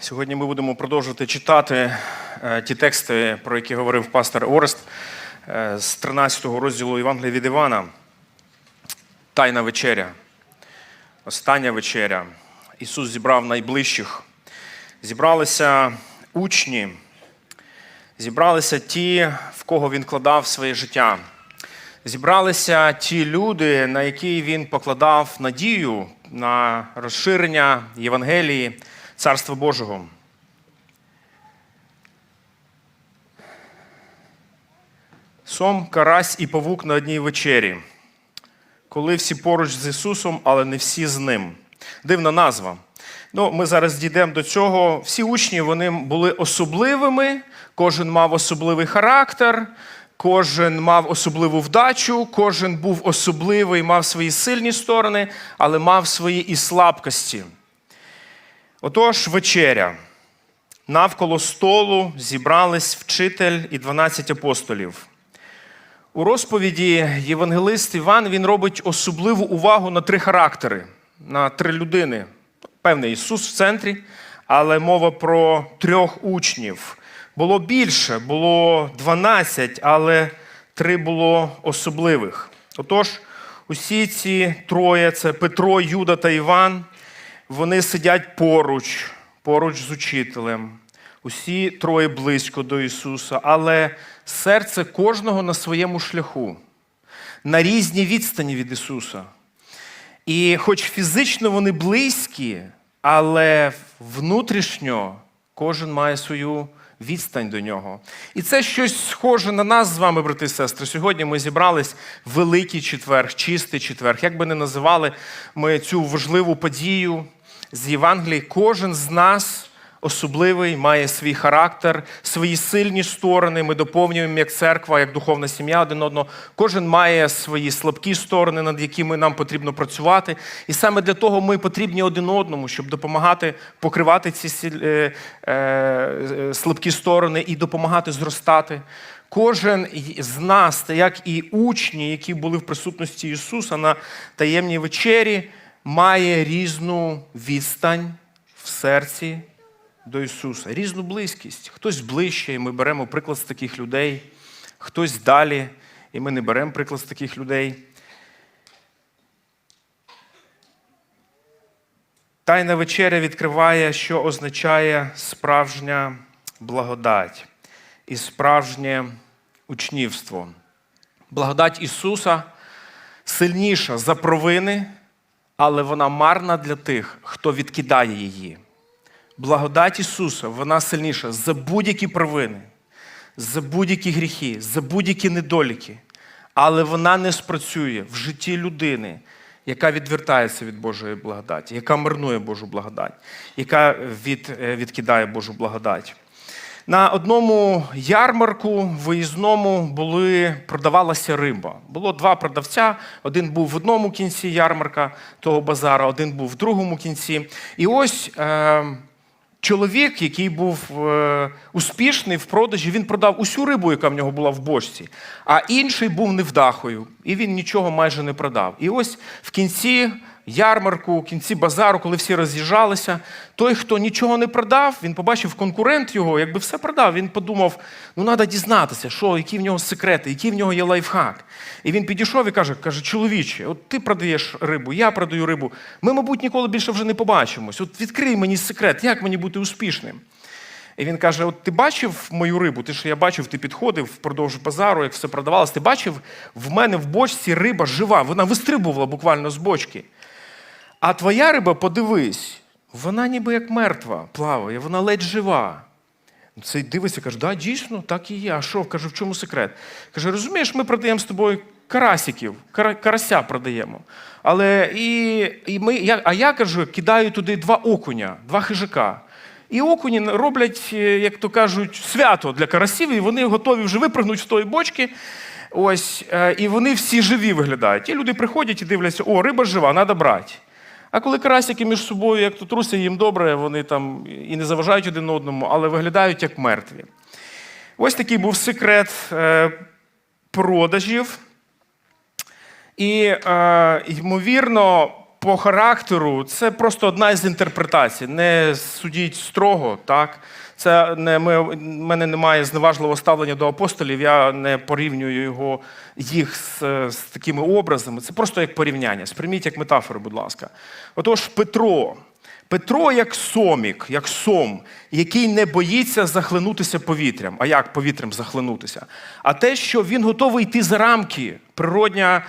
Сьогодні ми будемо продовжувати читати е, ті тексти, про які говорив пастор Орест е, з 13 розділу Євангелія від Івана. Тайна вечеря. Остання вечеря. Ісус зібрав найближчих. Зібралися учні, зібралися ті, в кого Він кладав своє життя. Зібралися ті люди, на які він покладав надію на розширення Євангелії Царства Божого. Сом, карась і павук на одній вечері. Коли всі поруч з Ісусом, але не всі з ним. Дивна назва. Ну, ми зараз дійдемо до цього. Всі учні вони були особливими, кожен мав особливий характер, кожен мав особливу вдачу, кожен був особливий, мав свої сильні сторони, але мав свої і слабкості. Отож, вечеря. Навколо столу зібрались вчитель і 12 апостолів. У розповіді Євангелист Іван він робить особливу увагу на три характери, на три людини. Певний Ісус в центрі, але мова про трьох учнів. Було більше, було 12, але три було особливих. Отож, усі ці троє це Петро, Юда та Іван. Вони сидять поруч, поруч з учителем. Усі троє близько до Ісуса, але серце кожного на своєму шляху, на різній відстані від Ісуса. І хоч фізично вони близькі, але внутрішньо кожен має свою відстань до нього. І це щось схоже на нас з вами, брати і сестри. Сьогодні ми зібрались великий четверг, чистий четверг. Як би не називали ми цю важливу подію з Євангелії, кожен з нас. Особливий, має свій характер, свої сильні сторони. Ми доповнюємо як церква, як духовна сім'я один одного. Кожен має свої слабкі сторони, над якими нам потрібно працювати. І саме для того ми потрібні один одному, щоб допомагати покривати ці е, е, слабкі сторони і допомагати зростати. Кожен з нас, та як і учні, які були в присутності Ісуса на таємній вечері, має різну відстань в серці до Ісуса, різну близькість. Хтось ближче, і ми беремо приклад з таких людей, хтось далі, і ми не беремо приклад з таких людей. Тайна вечеря відкриває, що означає справжня благодать і справжнє учнівство. Благодать Ісуса сильніша за провини, але вона марна для тих, хто відкидає її. Благодать Ісуса, вона сильніша за будь-які провини, за будь-які гріхи, за будь-які недоліки. Але вона не спрацює в житті людини, яка відвертається від Божої благодаті, яка марнує Божу благодать, яка від, е, відкидає Божу благодать. На одному ярмарку виїзному були, продавалася риба. Було два продавця. Один був в одному кінці ярмарка того базара, один був в другому кінці. І ось е, чоловік, який був е, успішний в продажі, він продав усю рибу, яка в нього була в бочці, а інший був невдахою, і він нічого майже не продав. І ось в кінці ярмарку, в кінці базару, коли всі роз'їжджалися, той, хто нічого не продав, він побачив конкурент його, якби все продав. Він подумав: ну треба дізнатися, що, які в нього секрети, який в нього є лайфхак. І він підійшов і каже: каже, чоловіче, от ти продаєш рибу, я продаю рибу. Ми, мабуть, ніколи більше вже не побачимось. От відкрий мені секрет, як мені бути успішним. І він каже: От ти бачив мою рибу? Ти що я бачив, ти підходив впродовж базару, як все продавалось. Ти бачив, в мене в бочці риба жива, вона вистрибувала буквально з бочки. А твоя риба, подивись, вона ніби як мертва плаває, вона ледь жива. Цей дивиться, каже, да, дійсно, так і є. А що? Каже, в чому секрет? Каже, розумієш, ми продаємо з тобою карасиків, карася продаємо. Але і, і ми, я, а я кажу, кидаю туди два окуня, два хижака. І окуні роблять, е, як то кажуть, свято для карасів, і вони готові вже випрыгнути з тої бочки. Ось, е, і вони всі живі виглядають. І люди приходять і дивляться, о, риба жива, треба брати. А коли карасики між собою, як то труся, їм добре, вони там і не заважають один одному, але виглядають як мертві. Ось такий був секрет е, продажів. І, е, ймовірно, по характеру це просто одна із інтерпретацій. Не судіть строго, так? Це не ми, в мене немає зневажливого ставлення до апостолів. Я не порівнюю його їх з, з такими образами. Це просто як порівняння. Сприйміть як метафору, будь ласка. Отож, Петро. Петро як сомік, як сом, який не боїться захлинутися повітрям. А як повітрям захлинутися? А те, що він готовий йти за рамки. Природнє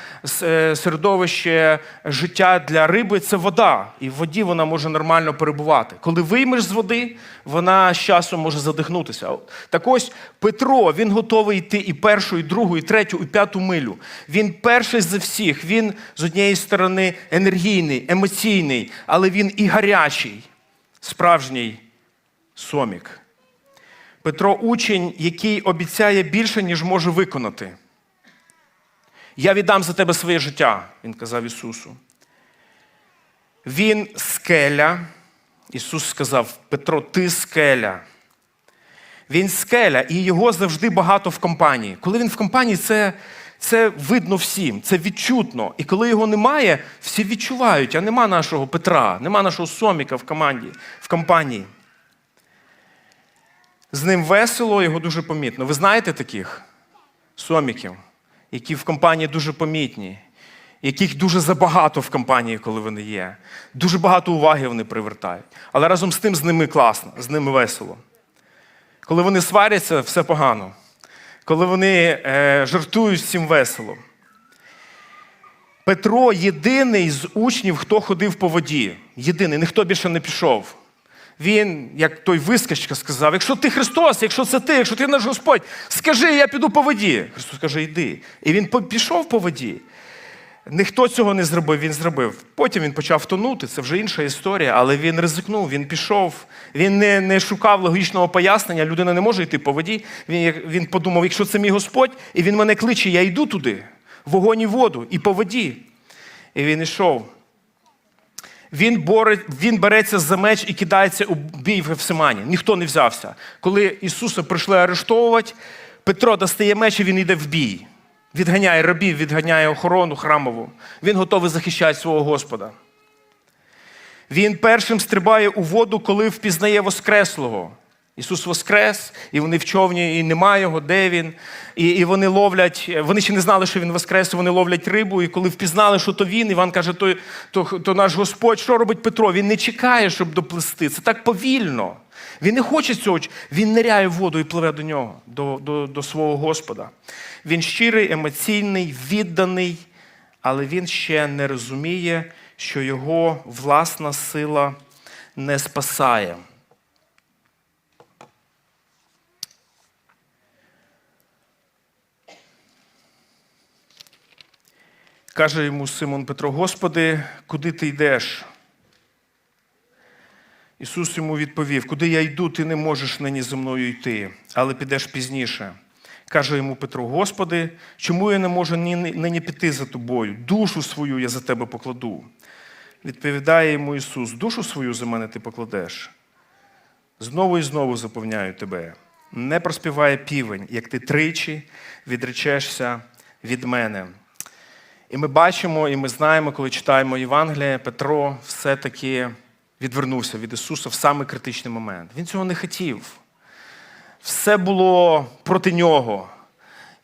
е, середовище життя для риби це вода, і в воді вона може нормально перебувати. Коли виймеш з води, вона з часом може задихнутися. Так ось Петро він готовий йти і першу, і другу, і третю, і п'яту милю. Він перший за всіх. Він з однієї сторони енергійний, емоційний, але він і гарячий, справжній сомік. Петро учень, який обіцяє більше, ніж може виконати. Я віддам за тебе своє життя, він казав Ісусу. Він скеля. Ісус сказав: Петро, ти скеля. Він скеля, і його завжди багато в компанії. Коли він в компанії, це, це видно всім, це відчутно. І коли його немає, всі відчувають, а нема нашого Петра, нема нашого Соміка в команді, в компанії. З ним весело, його дуже помітно. Ви знаєте таких соміків, які в компанії дуже помітні, яких дуже забагато в компанії, коли вони є. Дуже багато уваги вони привертають. Але разом з тим з ними класно, з ними весело. Коли вони сваряться, все погано. Коли вони е, жартують, всім весело. Петро єдиний з учнів, хто ходив по воді. Єдиний, ніхто більше не пішов. Він, як той вискачка, сказав: якщо ти Христос, якщо це ти, якщо ти наш Господь, скажи, я піду по воді. Христос каже, йди. І він пішов по воді. Ніхто цього не зробив, він зробив. Потім він почав тонути, це вже інша історія, але він ризикнув, він пішов, він не не шукав логічного пояснення, людина не може йти по воді. Він він подумав, якщо це мій Господь, і він мене кличе, я йду туди, вогонь і воду, і по воді. І він йшов. Він борець, він береться за меч і кидається у бій в Гефсимані. Ніхто не взявся. Коли Ісуса прийшли арештовувати, Петро достає меч і він йде в бій. Відганяє рабів, відганяє охорону храмову. Він готовий захищати свого Господа. Він першим стрибає у воду, коли впізнає Воскреслого. Ісус Воскрес, і вони в човні, і немає його, де він. І і вони ловлять, вони ще не знали, що він Воскрес, і вони ловлять рибу. І коли впізнали, що то він, Іван каже, то, то, то наш Господь, що робить Петро? Він не чекає, щоб доплисти. Це так повільно. Він не хоче цього, він ниряє в воду і пливе до нього, до, до, до свого Господа. Він щирий, емоційний, відданий, але він ще не розуміє, що його власна сила не спасає. Каже йому Симон Петро: Господи, куди ти йдеш? Ісус йому відповів: Куди я йду, ти не можеш нині зі мною йти, але підеш пізніше. Каже йому Петро: Господи, чому я не можу нині піти за тобою? Душу свою я за тебе покладу. Відповідає йому Ісус: Душу свою за мене ти покладеш. Знову і знову заповняю тебе. Не проспіває півень, як ти тричі відречешся від мене. І ми бачимо, і ми знаємо, коли читаємо Євангеліє, Петро все-таки відвернувся від Ісуса в самий критичний момент. Він цього не хотів. Все було проти нього.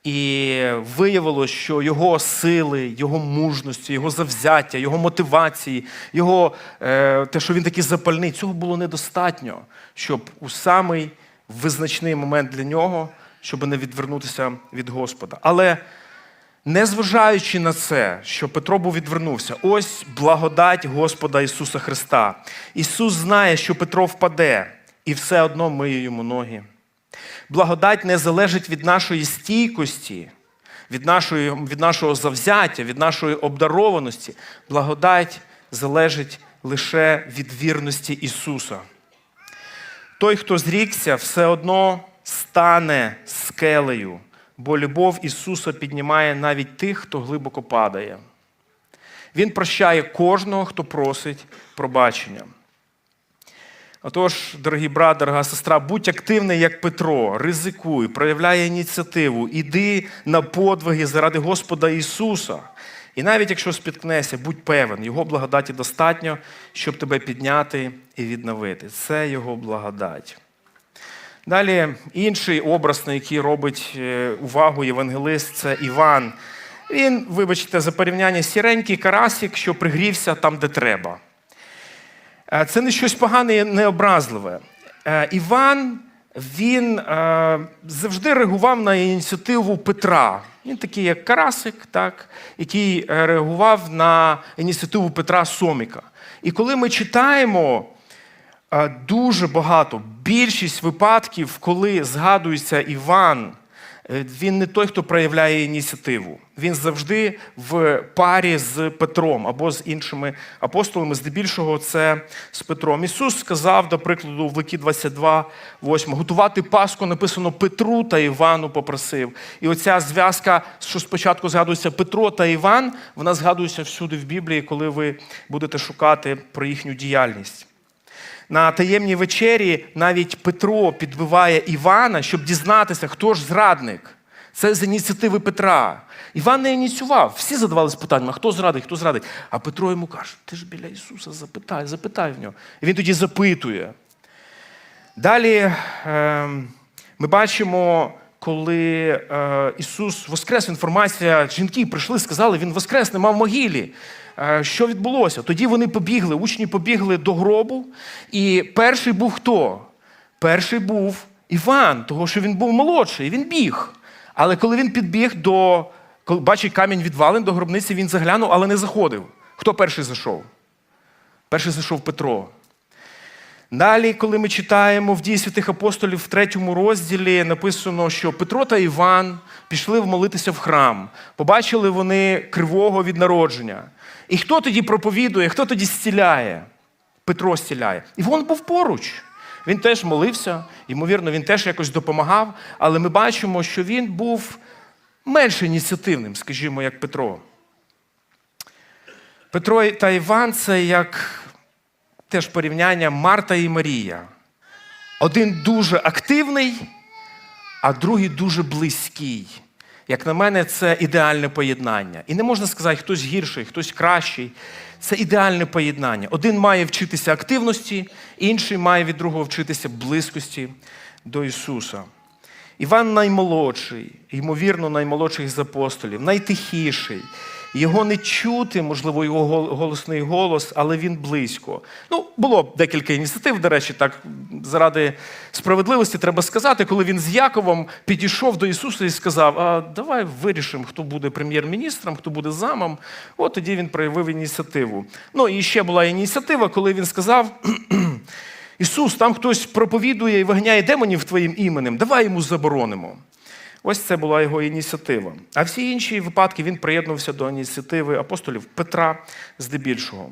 І виявилось, що його сили, його мужності, його завзяття, його мотивації, його, е, те, що він такий запальний, цього було недостатньо, щоб у самий визначний момент для нього, щоб не відвернутися від Господа. Але Незважаючи на це, що Петро був відвернувся, ось благодать Господа Ісуса Христа. Ісус знає, що Петро впаде, і все одно миє йому ноги. Благодать не залежить від нашої стійкості, від, нашої, від нашого завзяття, від нашої обдарованості. Благодать залежить лише від вірності Ісуса. Той, хто зрікся, все одно стане скелею бо любов Ісуса піднімає навіть тих, хто глибоко падає. Він прощає кожного, хто просить пробачення. Отож, дорогі брат, дорога сестра, будь активний, як Петро, ризикуй, проявляй ініціативу, іди на подвиги заради Господа Ісуса. І навіть якщо спіткнешся, будь певен, Його благодаті достатньо, щоб тебе підняти і відновити. Це Його благодать. Далі інший образ, на який робить е, увагу євангелист, це Іван. Він, вибачте, за порівняння сіренький карасик, що пригрівся там, де треба. Е, Це не щось погане і необразливе. Е, Іван він завжди реагував на ініціативу Петра. Він такий, як Карасик, так, який реагував на ініціативу Петра Соміка. І коли ми читаємо дуже багато, більшість випадків, коли згадується Іван, е, він не той, хто проявляє ініціативу. Він завжди в парі з Петром або з іншими апостолами, здебільшого це з Петром. Ісус сказав, до прикладу, в Луки 22, 8, готувати Пасху написано Петру та Івану попросив. І оця зв'язка, що спочатку згадується Петро та Іван, вона згадується всюди в Біблії, коли ви будете шукати про їхню діяльність. На таємній вечері навіть Петро підбиває Івана, щоб дізнатися, хто ж зрадник. Це з ініціативи Петра. Іван не ініціював. Всі задавалися питанням, а хто зрадить, хто зрадить. А Петро йому каже: ти ж біля Ісуса запитай, запитай в нього. І він тоді запитує. Далі е, ми бачимо, коли е, Ісус воскрес, інформація, жінки прийшли, сказали, Він воскрес, нема в могилі. Е, що відбулося? Тоді вони побігли, учні побігли до гробу. І перший був хто? Перший був Іван, того, що він був молодший, він біг. Але коли він підбіг до, коли бачить камінь відвален до гробниці, він заглянув, але не заходив. Хто перший зайшов? Перший зайшов Петро. Далі, коли ми читаємо в дії святих апостолів в третьому розділі, написано, що Петро та Іван пішли молитися в храм. Побачили вони кривого від народження. І хто тоді проповідує, хто тоді зціляє? Петро зціляє. І він був поруч. Він теж молився, ймовірно, він теж якось допомагав, але ми бачимо, що він був менш ініціативним, скажімо, як Петро. Петро та Іван це як теж порівняння Марта і Марія. Один дуже активний, а другий дуже близький. Як на мене, це ідеальне поєднання. І не можна сказати, хтось гірший, хтось кращий. Це ідеальне поєднання. Один має вчитися активності, інший має від другого вчитися близькості до Ісуса. Іван наймолодший, ймовірно, наймолодший з апостолів, найтихіший. Його не чути, можливо, його голосний голос, але він близько. Ну, було декілька ініціатив, до речі, так заради справедливості треба сказати, коли він з Яковом підійшов до Ісуса і сказав: а давай вирішимо, хто буде прем'єр-міністром, хто буде замом. От тоді він проявив ініціативу. Ну і ще була ініціатива, коли він сказав. Ісус, там хтось проповідує і виганяє демонів твоїм іменем, давай йому заборонимо. Ось це була його ініціатива. А всі інші випадки він приєднувався до ініціативи апостолів Петра здебільшого.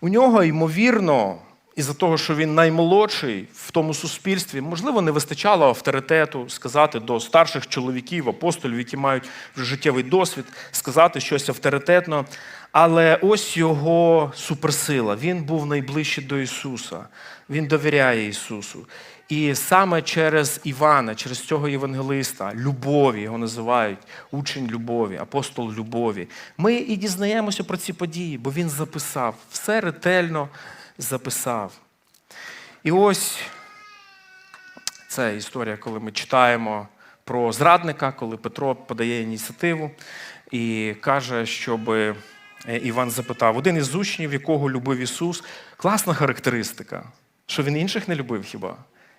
У нього, ймовірно, із-за того, що він наймолодший в тому суспільстві, можливо, не вистачало авторитету сказати до старших чоловіків, апостолів, які мають життєвий досвід, сказати щось авторитетно. Але ось його суперсила. Він був найближчий до Ісуса. Він довіряє Ісусу. І саме через Івана, через цього євангелиста, любові його називають, учень любові, апостол любові. Ми і дізнаємося про ці події, бо він записав, все ретельно записав. І ось це історія, коли ми читаємо про зрадника, коли Петро подає ініціативу і каже, щоб Іван запитав, один із учнів, якого любив Ісус, класна характеристика, що він інших не любив хіба?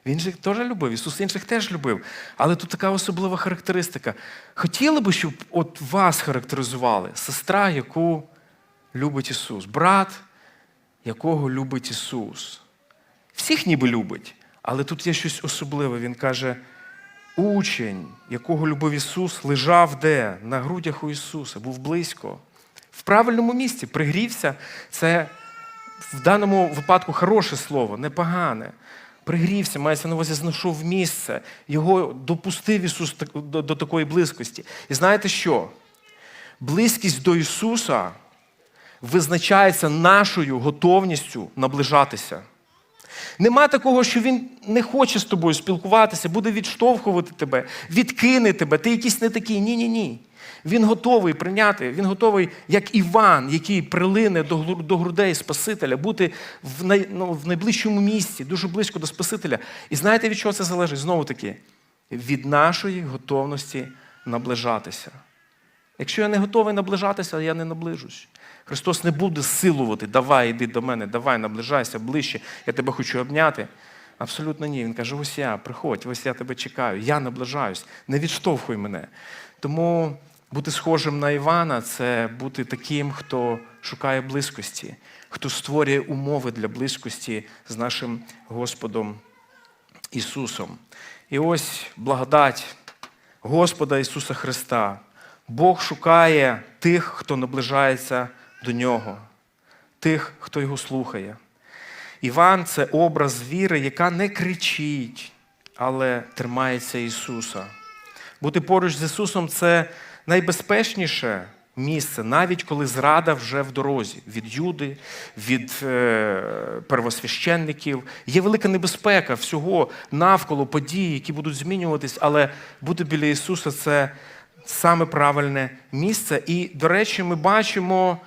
Він же теж любив, Ісус інших теж любив. Але тут така особлива характеристика. Хотіли би, щоб от вас характеризували сестра, яку любить Ісус, брат, якого любить Ісус. Всіх ніби любить, але тут є щось особливе. Він каже: учень, якого любив Ісус, лежав де? На грудях у Ісуса, був близько. В правильному місці пригрівся. Це в даному випадку хороше слово, непогане. Пригрівся, мається на увазі, знайшов місце. Його допустив Ісус до, такої близькості. І знаєте що? Близькість до Ісуса визначається нашою готовністю наближатися. Нема такого, що він не хоче з тобою спілкуватися, буде відштовхувати тебе, відкине тебе. Ти якийсь не такий. Ні, ні. Він готовий прийняти, він готовий, як Іван, який прилине до грудей Спасителя, бути в, най, ну, в найближчому місці, дуже близько до Спасителя. І знаєте, від чого це залежить? Знову таки, від нашої готовності наближатися. Якщо я не готовий наближатися, я не наближусь. Христос не буде силувати, давай, іди до мене, давай, наближайся ближче, я тебе хочу обняти. Абсолютно ні. Він каже: ось я, приходь, ось я тебе чекаю, я наближаюсь, не відштовхуй мене. Тому бути схожим на Івана це бути таким, хто шукає близькості, хто створює умови для близькості з нашим Господом Ісусом. І ось благодать Господа Ісуса Христа. Бог шукає тих, хто наближається до Нього, тих, хто його слухає. Іван це образ віри, яка не кричить, але тримається Ісуса. Бути поруч з Ісусом це найбезпечніше місце, навіть коли зрада вже в дорозі від Юди, від е, первосвященників. Є велика небезпека всього навколо подій, які будуть змінюватись, але бути біля Ісуса це саме правильне місце. І, до речі, ми бачимо.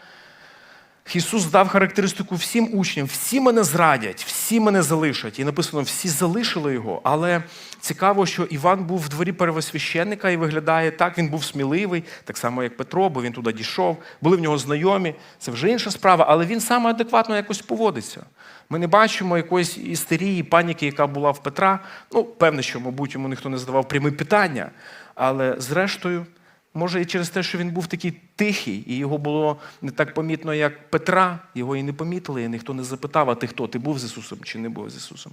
Ісус дав характеристику всім учням, всі мене зрадять, всі мене залишать. І написано, всі залишили його. Але цікаво, що Іван був в дворі первосвященника і виглядає так. Він був сміливий, так само як Петро, бо він туди дійшов. Були в нього знайомі. Це вже інша справа, але він саме адекватно якось поводиться. Ми не бачимо якоїсь істерії, паніки, яка була в Петра. Ну, певне, що, мабуть, йому ніхто не задавав прямі питання. Але зрештою. Може, і через те, що він був такий тихий, і його було не так помітно, як Петра, його і не помітили, і ніхто не запитав, а ти хто? Ти був з Ісусом чи не був з Ісусом.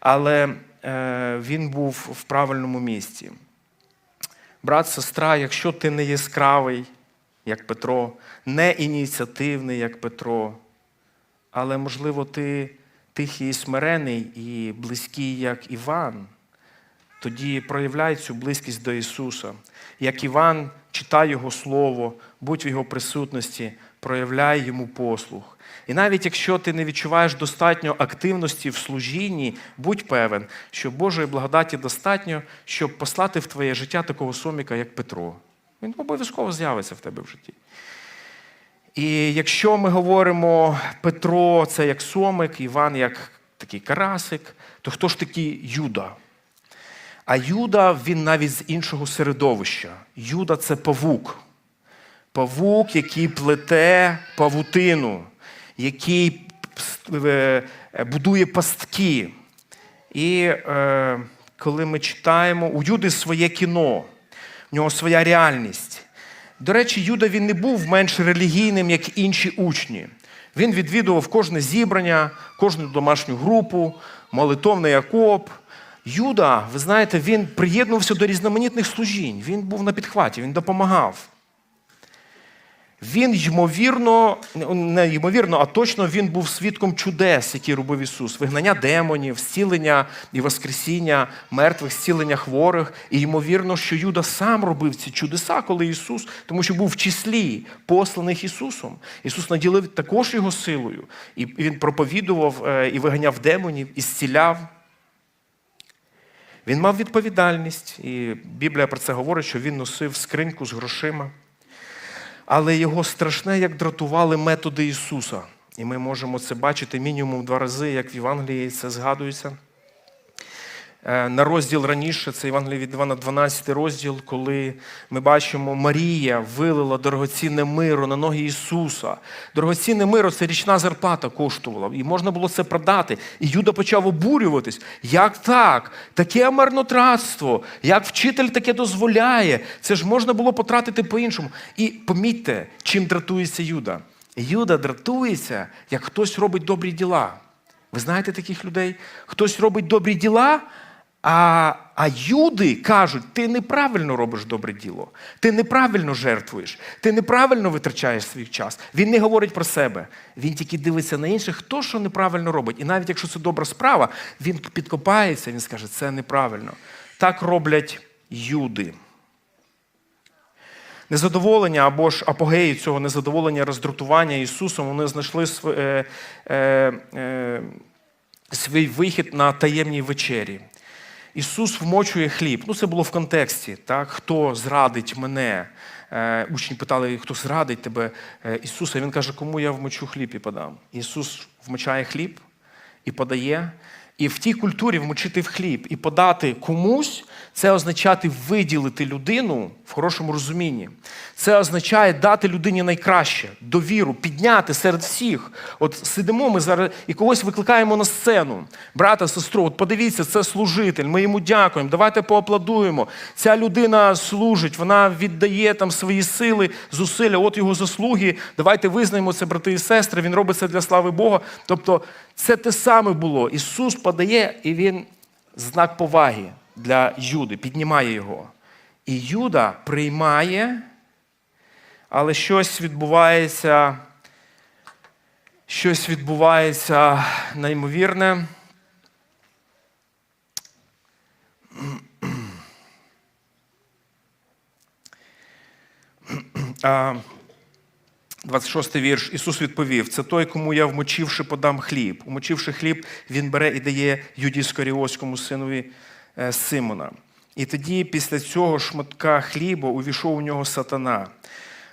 Але е, він був в правильному місці. Брат, сестра, якщо ти не яскравий, як Петро, не ініціативний, як Петро, але, можливо, ти тихий і смирений і близький, як Іван, тоді проявляй цю близькість до Ісуса. Як Іван, читай Його Слово, будь в Його присутності, проявляй йому послух. І навіть якщо ти не відчуваєш достатньо активності в служінні, будь певен, що Божої благодаті достатньо, щоб послати в твоє життя такого соміка, як Петро. Він обов'язково з'явиться в тебе в житті. І якщо ми говоримо Петро, це як сомик, Іван як такий карасик, то хто ж такий Юда? А Юда він навіть з іншого середовища. Юда це павук. Павук, який плете павутину, який е, будує пастки. І е, коли ми читаємо, у Юди своє кіно, в нього своя реальність. До речі, Юда він не був менш релігійним, як інші учні. Він відвідував кожне зібрання, кожну домашню групу, молитовний окоп. Юда, ви знаєте, він приєднувався до різноманітних служінь. Він був на підхваті, він допомагав. Він, ймовірно, не ймовірно, а точно він був свідком чудес, які робив Ісус: вигнання демонів, зцілення і воскресіння мертвих, зцілення хворих. І ймовірно, що Юда сам робив ці чудеса, коли Ісус, тому що був в числі посланих Ісусом. Ісус наділив також його силою, і він проповідував е, і виганяв демонів, і зціляв. Він мав відповідальність, і Біблія про це говорить, що він носив скриньку з грошима. Але його страшне, як дратували методи Ісуса. І ми можемо це бачити мінімум два рази, як в Євангелії це згадується. Е, На розділ раніше, це Євангеліє від Івана, 12 розділ, коли ми бачимо, Марія вилила дорогоцінне миро на ноги Ісуса. Дорогоцінне миро це річна зарплата коштувала, і можна було це продати. І Юда почав обурюватись. Як так? Таке марнотратство, як вчитель таке дозволяє. Це ж можна було потратити по-іншому. І помітьте, чим дратується Юда. Юда дратується, як хтось робить добрі діла. Ви знаєте таких людей? Хтось робить добрі діла, а, а юди кажуть, ти неправильно робиш добре діло, ти неправильно жертвуєш, ти неправильно витрачаєш свій час. Він не говорить про себе. Він тільки дивиться на інших, хто що неправильно робить. І навіть якщо це добра справа, він підкопається, він скаже, це неправильно. Так роблять юди. Незадоволення або ж апогеї цього незадоволення, роздратування Ісусом, вони знайшли св- е, е, е, свій вихід на таємній вечері. Ісус вмочує хліб. Ну, це було в контексті. Так? Хто зрадить мене? Е, учні питали, хто зрадить тебе е, Ісуса. Він каже, кому я вмочу хліб і подам. Ісус вмочає хліб і подає. І в тій культурі вмочити в хліб і подати комусь, це означати виділити людину в хорошому розумінні. Це означає дати людині найкраще, довіру, підняти серед всіх. От сидимо ми зараз і когось викликаємо на сцену. Брата, сестру, от подивіться, це служитель. Ми йому дякуємо. Давайте поаплодуємо. Ця людина служить, вона віддає там свої сили, зусилля, от його заслуги. Давайте визнаємо це, брати і сестри. Він робить це для слави Бога. Тобто, це те саме було. Ісус подає, і він знак поваги для Юди, піднімає його. І Юда приймає, але щось відбувається, щось відбувається неймовірне. А, 26 вірш. Ісус відповів: це той, кому я вмочивши, подам хліб. Умочивши хліб, він бере і дає Юді Скоріоському синові Симона. І тоді, після цього шматка хліба, увійшов у нього сатана.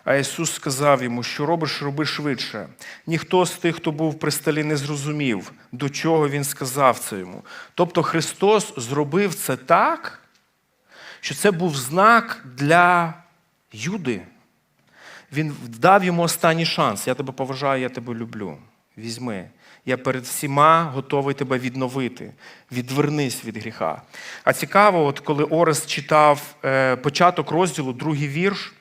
А Ісус сказав йому, що робиш, роби швидше. Ніхто з тих, хто був при столі, не зрозумів, до чого Він сказав це йому. Тобто Христос зробив це так, що це був знак для Юди. Він дав йому останній шанс. Я тебе поважаю, я тебе люблю. Візьми. Я перед всіма готовий тебе відновити. Відвернись від гріха. А цікаво, от коли Орес читав е, початок розділу, другий вірш,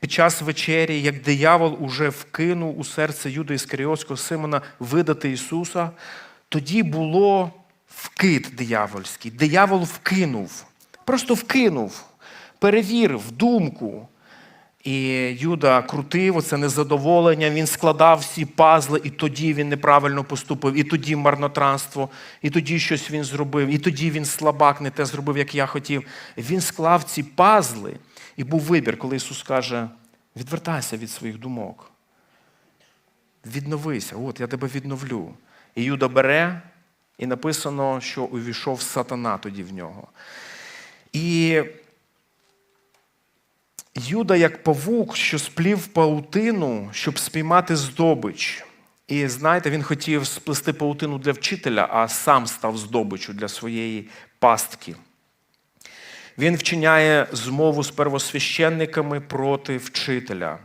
під час вечері, як диявол уже вкинув у серце Юда Іскаріотського Симона видати Ісуса, тоді було вкид диявольський. Диявол вкинув, просто вкинув, перевірив думку. І Юда крутив оце незадоволення, він складав всі пазли, і тоді він неправильно поступив, і тоді марнотранство, і тоді щось він зробив, і тоді він слабак, не те зробив, як я хотів. Він склав ці пазли, і був вибір, коли Ісус каже: відвертайся від своїх думок. Відновися, от я тебе відновлю. І Юда бере, і написано, що увійшов сатана тоді в нього. І Юда, як павук, що сплів паутину, щоб спіймати здобич. І знаєте, він хотів сплести паутину для вчителя, а сам став здобичу для своєї пастки. Він вчиняє змову з первосвященниками проти вчителя.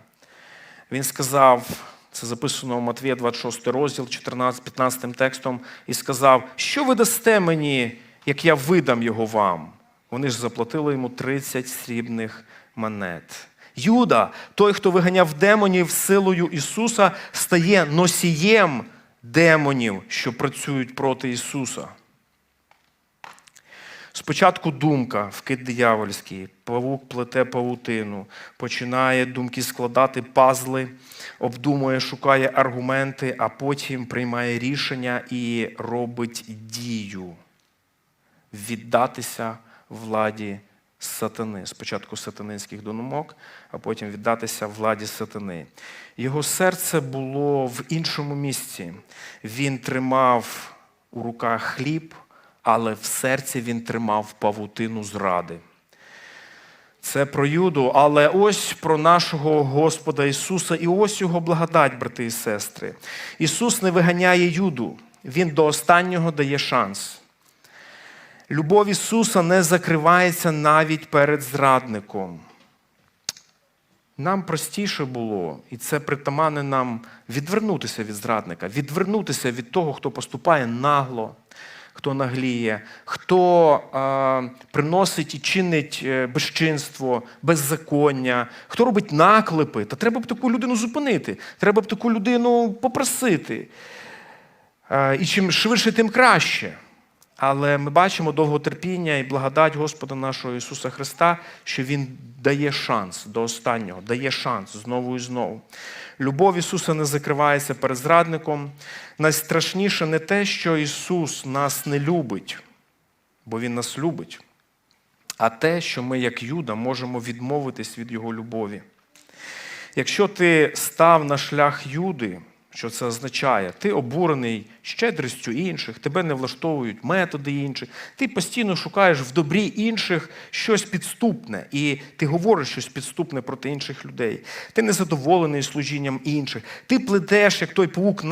Він сказав, це записано у Матвія 26 розділ, 14-15 текстом, і сказав, що ви дасте мені, як я видам його вам? Вони ж заплатили йому 30 срібних монет. Юда, той, хто виганяв демонів силою Ісуса, стає носієм демонів, що працюють проти Ісуса. Спочатку думка, вкид диявольський, павук плете павутину, починає думки складати пазли, обдумує, шукає аргументи, а потім приймає рішення і робить дію віддатися владі сатани. Спочатку сатанинських думок, а потім віддатися владі сатани. Його серце було в іншому місці. Він тримав у руках хліб, але в серці він тримав павутину зради. Це про Юду, але ось про нашого Господа Ісуса, і ось його благодать, брати і сестри. Ісус не виганяє Юду, Він до останнього дає шанс. Любов Ісуса не закривається навіть перед зрадником. Нам простіше було, і це притаманне нам відвернутися від зрадника, відвернутися від того, хто поступає нагло, хто нагліє, хто е, приносить і чинить е, безчинство, беззаконня, хто робить наклепи. Та треба б таку людину зупинити, треба б таку людину попросити. Е, і чим швидше, тим краще. Але ми бачимо довготерпіння і благодать Господа нашого Ісуса Христа, що Він дає шанс до останнього, дає шанс знову і знову. Любов Ісуса не закривається перед зрадником. Найстрашніше не те, що Ісус нас не любить, бо Він нас любить, а те, що ми, як Юда, можемо відмовитись від Його любові. Якщо ти став на шлях Юди, Що це означає? Ти обурений щедрістю інших, тебе не влаштовують методи інших. Ти постійно шукаєш в добрі інших щось підступне, і ти говориш щось підступне проти інших людей. Ти незадоволений служінням інших. Ти плетеш, як той паук,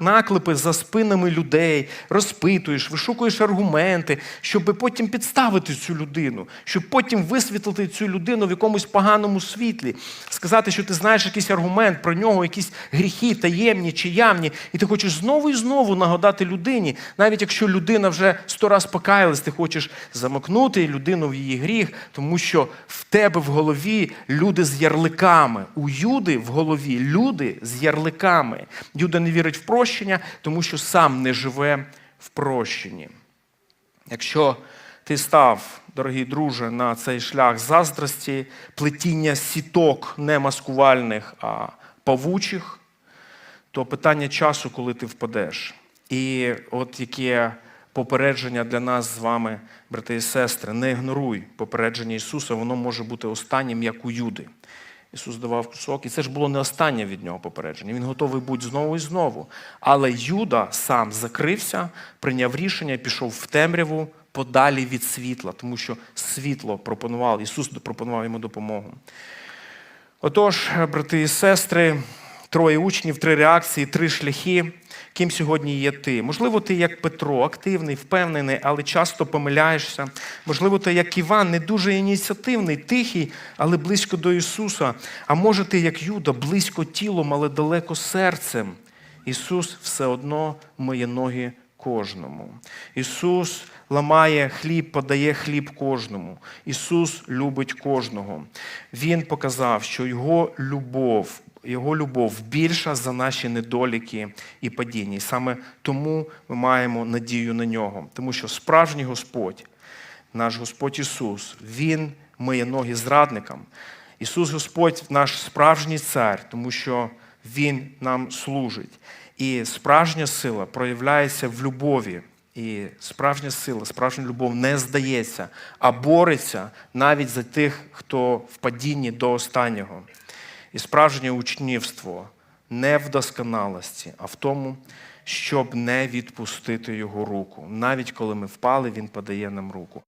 наклепи за спинами людей, розпитуєш, вишукуєш аргументи, щоб потім підставити цю людину, щоб потім висвітлити цю людину в якомусь поганому світлі, сказати, що ти знаєш якийсь аргумент про нього, якісь гріхи таємні чи явні, і ти хочеш знову і знову нагадати людині, навіть якщо людина вже сто раз покаялась, ти хочеш замокнути людину в її гріх, тому що в тебе в голові люди з ярликами. У Юди в голові люди з ярликами. Юда не вірить в прощення, тому що сам не живе в прощенні. Якщо ти став, дорогий друже, на цей шлях заздрості, плетіння сіток не маскувальних, а павучих, то питання часу, коли ти впадеш. І от яке попередження для нас з вами, брати і сестри, не ігноруй попередження Ісуса, воно може бути останнім, як у Юди. Ісус давав кусок, і це ж було не останнє від нього попередження. Він готовий бути знову і знову. Але Юда сам закрився, прийняв рішення пішов в темряву подалі від світла, тому що світло пропонував, Ісус пропонував йому допомогу. Отож, брати і сестри, троє учнів, три реакції, три шляхи. Ким сьогодні є ти? Можливо, ти як Петро, активний, впевнений, але часто помиляєшся. Можливо, ти як Іван, не дуже ініціативний, тихий, але близько до Ісуса. А може, ти як Юда, близько тілом, але далеко серцем. Ісус все одно миє ноги кожному. Ісус ламає хліб, подає хліб кожному. Ісус любить кожного. Він показав, що Його любов, Його любов більша за наші недоліки і падіння. І саме тому ми маємо надію на нього. Тому що справжній Господь, наш Господь Ісус, Він миє ноги зрадникам. Ісус Господь наш справжній цар, тому що Він нам служить. І справжня сила проявляється в любові. І справжня сила, справжня любов не здається, а бореться навіть за тих, хто в падінні до останнього. І справжнє учнівство не в досконалості, а в тому, щоб не відпустити його руку. Навіть коли ми впали, він подає нам руку.